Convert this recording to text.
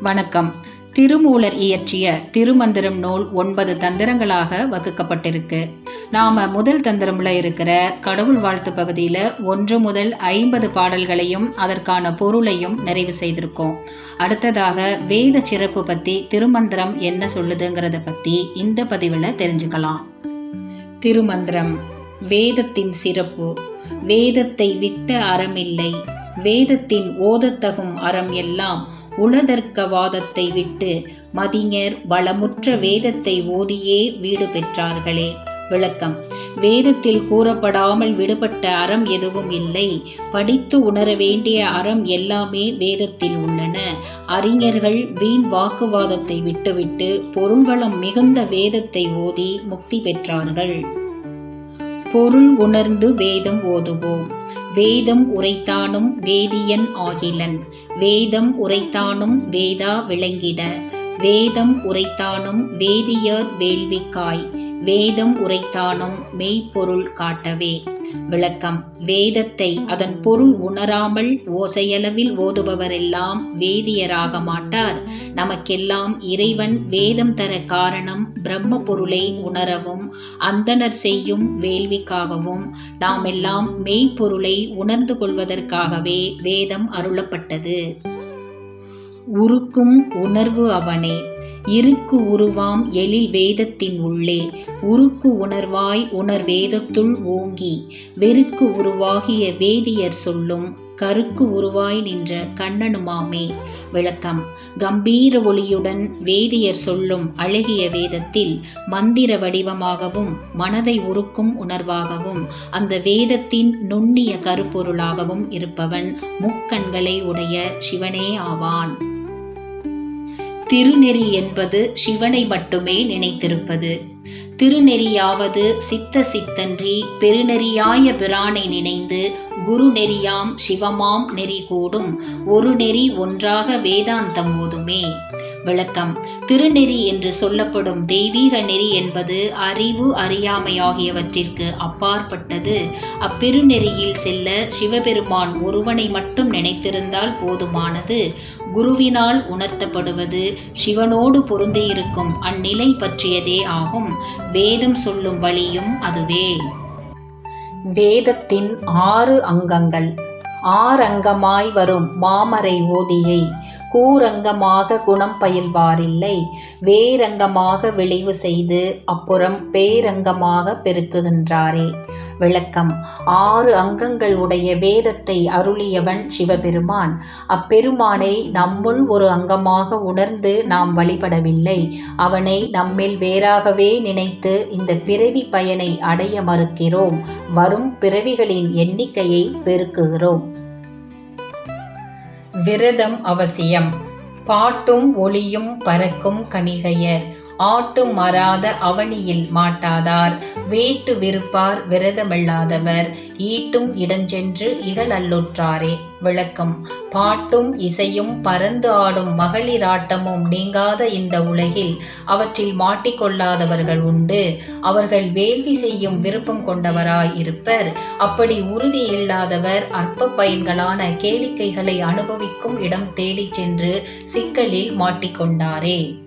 வணக்கம். திருமூலர் இயற்றிய திருமந்திரம் நூல் ஒன்பது தந்திரங்களாக வகுக்கப்பட்டிருக்கு. நாம் முதல் தந்திரம்ல இருக்கிற கடவுள் வாழ்த்து பகுதியில் ஒன்று முதல் ஐம்பது பாடல்களையும் அதற்கான பொருளையும் நிறைவு செய்திருக்கோம். அடுத்ததாக வேத சிறப்பு பற்றி திருமந்திரம் என்ன சொல்லுதுங்கிறத பற்றி இந்த பதிவில் தெரிஞ்சுக்கலாம். திருமந்திரம் வேதத்தின் சிறப்பு வேதத்தை விட்ட அறமில்லை வேதத்தின் ஓதத்தகும் அறம் எல்லாம் உளதர்க்க வாதத்தை விட்டு மதிஞர் வளமுற்ற வேதத்தை ஓதியே வீடு பெற்றார்களே. விளக்கம். வேதத்தில் கூறப்படாமல் விடுபட்ட அறம் எதுவும் இல்லை. படித்து உணர வேண்டிய அறம் எல்லாமே வேதத்தில் உள்ளன. அறிஞர்கள் வீண் வாக்குவாதத்தை விட்டுவிட்டு பொருள்வளம் மிகுந்த வேதத்தை ஓதி முக்தி பெற்றார்கள். பொருள் உணர்ந்து வேதம் ஓதுவோம். வேதம் உரைத்தானும் வேதியன் ஆகிலன். வேதம் உரைத்தானும் வேதா விளங்கிட. வேதம் உரைத்தானும் வேதியர் வேள்விக்காய். வேதம் உரைத்தானும் மெய்ப்பொருள் காட்டவே. விளக்கம். வேதத்தை அதன் பொருள் உணராமல் ஓசையளவில் ஓதுபவரெல்லாம் வேதியராக மாட்டார். நமக்கெல்லாம் இறைவன் வேதம் தர காரணம் பிரம்ம பொருளை உணரவும் அந்தனர் செய்யும் வேள்விக்காகவும் நாமெல்லாம் மெய்ப்பொருளை உணர்ந்து கொள்வதற்காகவே வேதம் அருளப்பட்டது. உருக்கும் உணர்வு அவனே. இருக்கு உருவாம் எழில் வேதத்தின் உள்ளே. உருக்கு உணர்வாய் உணர் வேதத்துள் ஓங்கி. வெறுக்கு உருவாகிய வேதியர் சொல்லும் கருக்கு உருவாய் நின்ற கண்ணனுமாமே. விளக்கம். கம்பீர ஒளியுடன் வேதியர் சொல்லும் அழகிய வேதத்தில் மந்திர வடிவமாகவும் மனதை உருக்கும் உணர்வாகவும் அந்த வேதத்தின் நுண்ணிய கருப்பொருளாகவும் இருப்பவன் முக்கண்களை உடைய சிவனே ஆவான். திருநெறி என்பது சிவனை மட்டுமே நினைத்திருப்பது. திருநெறியாவது சித்த சித்தன்றி பெருநெறியாய பிரானை நினைந்து குரு நெறியாம் சிவமாம் நெறி கூடும். ஒரு நெறி ஒன்றாக வேதாந்தம் ஓதுமே. விளக்கம். திருநெறி என்று சொல்லப்படும் தெய்வீக நெறி என்பது அறிவு அறியாமை ஆகியவற்றிற்கு அப்பாற்பட்டது. அப்பெருநெறியில் செல்ல சிவபெருமான் ஒருவனை மட்டும் நினைத்திருந்தால் போதுமானது. குருவினால் உணர்த்தப்படுவது சிவனோடு பொருந்தியிருக்கும் அந்நிலை பற்றியதே ஆகும். வேதம் சொல்லும் வழியும் அதுவே. வேதத்தின் ஆறு அங்கங்கள். ஆரங்கமாய் வரும் மாமரை ஓதியை. கூரங்கமாக குணம் பயில்வாரில்லை. வேரங்கமாக விளைவு செய்து அப்புறம் பேரங்கமாக பெருக்குகின்றாரே. விளக்கம். ஆறு அங்கங்கள் உடைய வேதத்தை அருளியவன் சிவபெருமான். அப்பெருமானை நம்முள் ஒரு அங்கமாக உணர்ந்து நாம் வழிபடவில்லை. அவனை நம்மில் வேறாகவே நினைத்து இந்த பிறவி பயனை அடைய மறுக்கிறோம். வரும் பிறவிகளின் எண்ணிக்கையை பெருக்குகிறோம். விரதம் அவசியம். பாட்டும் ஒளியும் பறக்கும் கணிகையர். ஆட்டும் மறாத அவனியில் மாட்டாதார். வேட்டு விருப்பார் விரதமில்லாதவர். ஈட்டும் இடஞ்சென்று இகழல்லுற்றாரே விளக்கம். பாட்டும் இசையும் பறந்து ஆடும் மகளிராட்டமும் நீங்காத இந்த உலகில் அவற்றில் மாட்டிக்கொள்ளாதவர்கள் உண்டு. அவர்கள் வேள்வி செய்யும் விருப்பம் கொண்டவராய் இருப்பர். அப்படி உறுதி இல்லாதவர் அற்ப பயன்களான கேளிக்கைகளை அனுபவிக்கும் இடம் தேடிச் சென்று சிக்கலில் மாட்டிக்கொண்டாரே.